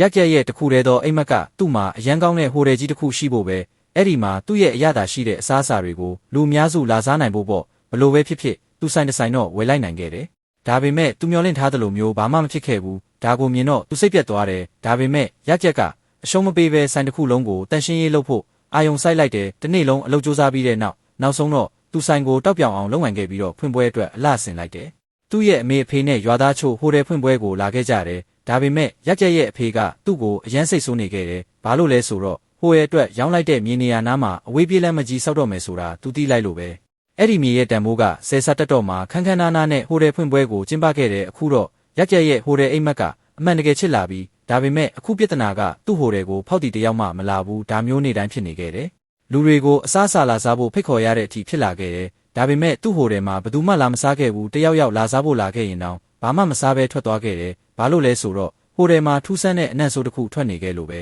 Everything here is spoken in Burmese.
ရက်ကြက်ရဲ့တစ်ခုတည်းသောအိမ်မက်ကသူ့မှာအရန်ကောင်းတဲ့ဟိုတယ်ကြီးတစ်ခုရှိဖို့ပဲအဲ့ဒီမှာသူ့ရဲ့အရသာရှိတဲ့အစားအစာတွေကိုလူအများစုလာစားနိုင်ဖို့ပေါ့ဘလို့ပဲဖြစ်ဖြစ်သူဆိုင်တစ်ဆိုင်တော့ဝယ်လိုက်နိုင်ခဲ့တယ်ဒါပေမဲ့သူမျောလင့်ထားသလိုမျိုးဘာမှမဖြစ်ခဲ့ဘူးဒါကိုမြင်တော့သူစိတ်ပြတ်သွားတယ်ဒါပေမဲ့ရက်ကြက်ကအရှုံးမပေးဘဲဆိုင်တစ်ခုလုံးကိုတန်ရှင်းရေးလုပ်ဖို့အာယုံစိုက်လိုက်တယ်တစ်နေ့လုံးအလုပ်စူးစမ်းပြီးတဲ့နောက်နောက်ဆုံးတော့သူဆိုင်ကိုတောက်ပြောင်အောင်လုပ်နိုင်ခဲ့ပြီးတော့ဖွင့်ပွဲအတွက်အလှဆင်လိုက်တယ်သူ့ရဲ့အမေအဖေနဲ့ရွာသားချို့ဟိုတယ်ဖွင့်ပွဲကိုလာခဲ့ကြတယ် ဒါပေမဲ့ရက်ကြက်ရဲ့အဖေကသူ့ကိုအရန်စိတ်ဆိုးနေခဲ့တယ်ဘာလို့လဲဆိုတော့ဟိုရဲ့အတွက်ရောင်းလိုက်တဲ့မြေနေရာနားမှာအဝေးပြေးလမ်းမကြီးစောက်တော့မယ်ဆိုတာသူသိလိုက်လို့ပဲအဲ့ဒီမြေရဲ့တန်ဖိုးကဆယ်ဆက်တက်တော့မှာခန်းခန်းနားနားနဲ့ဟိုတယ်ဖွင့်ပွဲကိုကျင်းပခဲ့တဲ့အခုတော့ရက်ကြက်ရဲ့ဟိုတယ်အိမ်မက်ကအမှန်တကယ်ချစ်လာပြီးဒါပေမဲ့အခုပြဿနာကသူ့ဟိုတယ်ကိုဖောက်တီတယောက်မှမလာဘူးဒါမျိုးနေတိုင်းဖြစ်နေခဲ့တယ်လူတွေကိုအစားအစာလာစားဖို့ဖိတ်ခေါ်ရတဲ့အထိဖြစ်လာခဲ့တယ်ဒါပေမဲ့သူ့ဟိုတယ်မှာဘယ်သူမှလာမစားခဲ့ဘူးတယောက်ယောက်လာစားဖို့လာခဲ့ရင်တော့ဘာမှမစားဘဲထွက်သွားခဲ့တယ် ဘာလို့လဲဆိုတော့ဟိုတယ်မှာထူးဆန်းတဲ့အနံ့ဆိုးတစ်ခုထွက်နေခဲ့လို့ပဲ